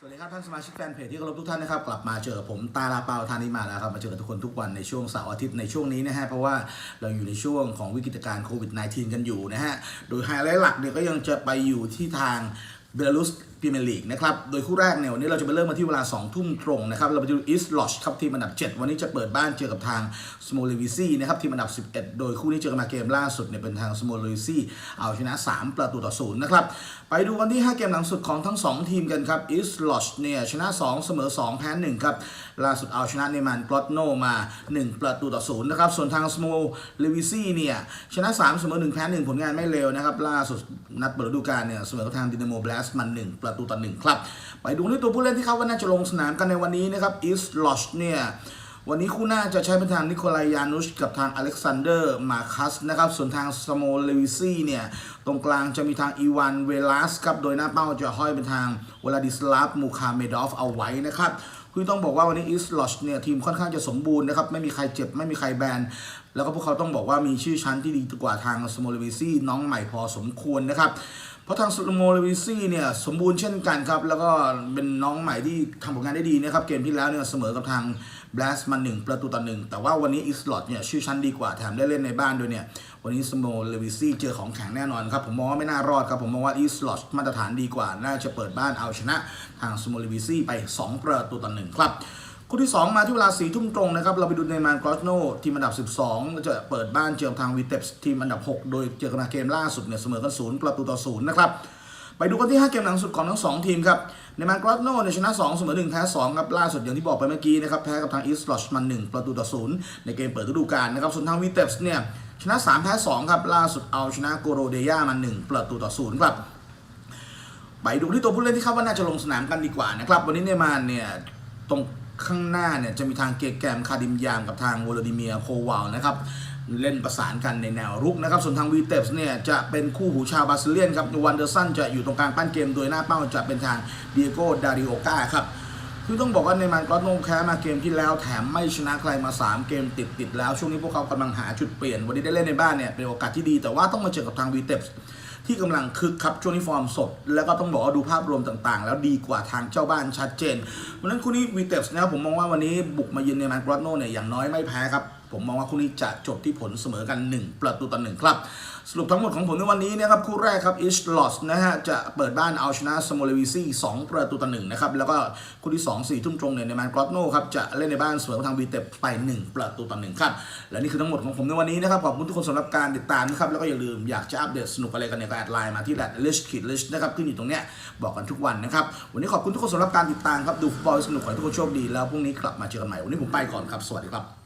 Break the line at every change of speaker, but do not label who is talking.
สวัสดีครับท่านสมาชิกแฟนเพจที่เคารพทุกท่านนะครับกลับมาเจอผมตาลาเปาทานิมาแล้วครับมาเจอกับทุกคนทุกวันในช่วงเสาร์อาทิตย์ในช่วงนี้นะฮะเพราะว่าเราอยู่ในช่วงของวิกฤตการณ์โควิด -19 กันอยู่นะฮะโดยไฮไลท์หลักเนี่ยก็ยังจะไปอยู่ที่ทางเบลารุสพรีเมียร์ลีกนะครับ โดยคู่แรกเนี่ยวันนี้เราจะไปเริ่มมาที่เวลา 2 ทุ่มตรงนะครับ เราไปดูอีสต์ลอชครับทีมอันดับ 7 วันนี้จะเปิดบ้านเจอกับทางสโมเลวิซีนะครับทีมอันดับ 11 โดยคู่นี้เจอกันมาเกมล่าสุดเนี่ยเป็นทางสโมเลวิซีเอาชนะ 3 ประตูต่อศูนย์นะครับ ไปดูกันที่ 5 เกมหลังสุดของทั้ง 2 ทีมกันครับอีสต์ลอชเนี่ยชนะ 2 เสมอ 2 แพ้1ครับล่าสุดเอาชนะเนมานกรอตโนมา 1 ประตูต่อศูนย์นะครับส่วนทางสโมเลวิซีเนี่ยชนะ 3 เสมอ 1 แพ้1ผลงานไม่เร็วนะครับล่าสุดนัดเปิดฤดูกาลเนี่ยเสมอกับทางดินาโมบลสมัน1ประตูต่อ1ครับ ไปดูที่ตัวผู้เล่นที่เขาว่าน่าจะลงสนามกันในวันนี้นะครับอีสลอชเนี่ยวันนี้คู่หน้าจะใช้เป็นทางนิโคลายานุชกับทางอเล็กซานเดอร์มาคัสนะครับ ส่วนทางสโมเลวิซี่เนี่ย ตรงกลางจะมีทางอีวานเวลัสครับ โดยหน้าเป้าจะห้อยเป็นทางวลาดิสลาฟมูคาเมดอฟเอาไว้นะครับคือต้องบอกว่าวันนี้อีสลอชเนี่ย ทีมค่อนข้างจะสมบูรณ์นะครับ ไม่มีใครเจ็บ ไม่มีใครแบน แล้วก็พวกเขาต้องบอกว่ามีชื่อชั้นที่ดีกว่าทางสโมเลวิซี่น้องใหม่พอสมควรนะครับ เพราะทางสโมเลวิซี่เนี่ยสมบูรณ์เช่นกันครับ แล้วก็เป็นน้องใหม่ที่ทำผลงานได้ดีนะครับ เกมที่แล้วเนี่ยเสมอกับทางบลสมาหนึ่งประตูต่อหนึ่งแต่ว่าวันนี้อิสลอตเนี่ยชื่อชั้นดีกว่าแถมได้เล่นในบ้านด้วยเนี่ยวันนี้สโมเลวิซี่เจอของแข็งแน่นอนครับ ผมมองว่าไม่น่ารอดครับผมมองว่าอิสลอตมาตรฐานดีกว่า น่าจะเปิดบ้านเอาชนะทางสโมเลวิซี่ไป 2 ประตูต่อหนึ่งครับ คู่ที่ 2 มาที่เวลา4ทุ่มตรงนะครับ เราไปดูในมานกรอสโนทีมอันดับ 12 จะเปิดบ้านเจอกับทางวีเตปส์ทีมอันดับ 6 โดยเจอกันาเกมล่าสุดเนี่ยเสมอกันศูนย์ประตูต่อศูนย์นะครับไปดูกันที่ 5 เกมหลังสุดของทั้ง 2 ทีมครับ ในมานกรอสโนเนี่ยชนะ 2 เสมอ 1 แพ้ 2 ครับ ล่าสุดอย่างที่บอกไปเมื่อกี้นะครับ แพ้กับทางอีสต์ลอชมัน 1 ประตูต่อศูนย์ในเกมเปิดฤดูกาลนะครับ ส่วนทางวีเตปส์เนี่ย ชนะ 3 แพ้ 2 ครับ ล่าสุดเอาชนะโกโรเดียมา1ประตูต่อศูนย์ครับ ไปดูที่ตัวผู้เล่นที่คาดว่าน่าจะลงสนามกันดีกว่านะครับ วันนี้เนมานเนี่ยตรง ข้างหน้าเนี่ยจะมีทางเกแกมคาดิมยามกับทางโวลาดิเมียโควาลนะครับเล่นประสานกันในแนวรุกนะครับ ส่วนทางวีเตปส์เนี่ยจะเป็นคู่หูชาวบราซิเลียนครับวันเดอร์สันจะอยู่ตรงกลางปั้นเกม โดยหน้าเป้าจะเป็นทางเดียโกดาริโอกาครับ คือต้องบอกว่าในมันกรอตโนแพ้มาเกมที่แล้วแถมไม่ชนะใครมา 3 เกมติดติดแล้ว ช่วงนี้พวกเขากำลังหาจุดเปลี่ยน วันนี้ได้เล่นในบ้านเนี่ยเป็นโอกาสที่ดี แต่ว่าต้องมาเจอกับทางวีเตปที่กำลังคึกคับช่วงนี้ฟอร์มสด แล้วก็ต้องบอกว่าดูภาพรวมต่างๆ แล้วดีกว่าทางเจ้าบ้านชัดเจนเพราะฉะนั้นคู่นี้วีเตปส์นะครับผมมองว่าวันนี้บุกมาเยือนในมันกรอตโนเนี่ยอย่างน้อยไม่แพ้ครับ ผมมองว่าคู่นี้จะจบที่ผลเสมอกัน 1 ประตูต่อหนึ่งครับ สรุปทั้งหมดของผมในวันนี้นะครับคู่แรกครับอิชลอสนะฮะจะเปิดบ้านเอาชนะสโมเลวิซี่2ประตูต่อหนึ่งนะครับแล้วก็คู่ที่ 2 4 ทุ่มตรงเนี่ยในแมนกรอตโนครับจะเล่นในบ้านเสมอทางวีเตปไป 1 ประตูต่อหนึ่งครับและนี่คือทั้งหมดของผมในวันนี้นะครับขอบคุณทุกคนสำหรับการติดตามนะครับแล้วก็อย่าลืมอยากจะอัปเดตสนุกอะไรกันเนี่ยก็แอดไลน์มาที่แรดลิชคิดลิชนะครับขึ้นอยู่ตรงเนี้ยบอกกันทุกวันนะครับวันนี้ขอบคุณทุกคนสำหรับการติดตามครับดูฟุตบอลสนุกขอให้ทุกคนโชคดีแล้วพรุ่งนี้กลับมาเจอกันใหม่วันนี้ผมไปก่อนครับสวัสดีครับ